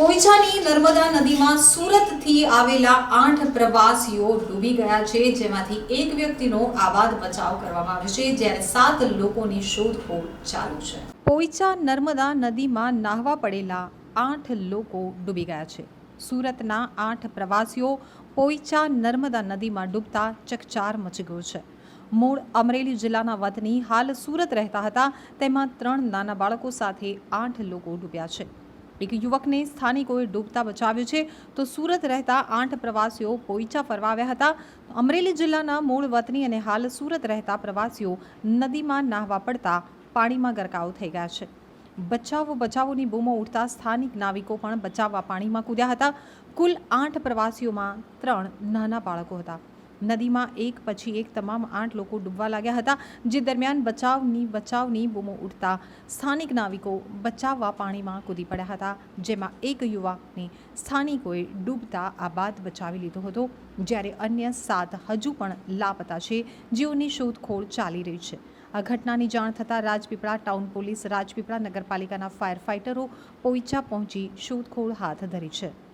નદીમાં સુરતથી આવેલા આઠ પ્રવાસીઓ ડૂબી ગયા છે, જેમાંથી એક વ્યક્તિનો આબાદ બચાવ કરવામાં આવ્યો છે, જ્યારે સાત લોકોની શોધખોળ ચાલુ છે. પોઈચા નર્મદા નદીમાં નાહવા પડેલા આઠ લોકો ડૂબી ગયા છે. સુરતના આઠ પ્રવાસીઓ પોઈચા નર્મદા નદીમાં ડૂબતા ચકચાર મચી ગયો છે. મૂળ અમરેલી જિલ્લાના વતની હાલ સુરત રહેતા હતા, તેમાં ત્રણ નાના બાળકો સાથે આઠ લોકો ડૂબ્યા છે. એક યુવકને સ્થાનિકોએ ડૂબતા બચાવ્યો છે. તો સુરત રહેતા આઠ પ્રવાસીઓ પોઈચા ફરવા આવ્યા હતા. અમરેલી જિલ્લાના મૂળ વતની અને હાલ સુરત રહેતા પ્રવાસીઓ નદીમાં નાહવા પડતા પાણીમાં ગરકાવ થઈ ગયા છે. બચાવો બચાવોની બૂમો ઉઠતા સ્થાનિક નાવિકો પણ બચાવવા પાણીમાં કૂદ્યા હતા. કુલ આઠ પ્રવાસીઓમાં ત્રણ નાના બાળકો હતા. નદીમાં એક પછી એક તમામ આઠ લોકો ડૂબવા લાગ્યા હતા, જે દરમિયાન બચાવની બચાવની બૂમો ઉઠતા સ્થાનિક નાવિકો બચાવવા પાણીમાં કૂદી પડ્યા હતા, જેમાં એક યુવાકને સ્થાનિકોએ ડૂબતા આ બાદ બચાવી લીધો હતો, જ્યારે અન્ય સાત હજુ પણ લાપતા છે, જેઓની શોધખોળ ચાલી રહી છે. આ ઘટનાની જાણ થતાં રાજપીપળા ટાઉન પોલીસ રાજપીપળા નગરપાલિકાના ફાયર ફાઇટરો પોઈચા પહોંચી શોધખોળ હાથ ધરી છે.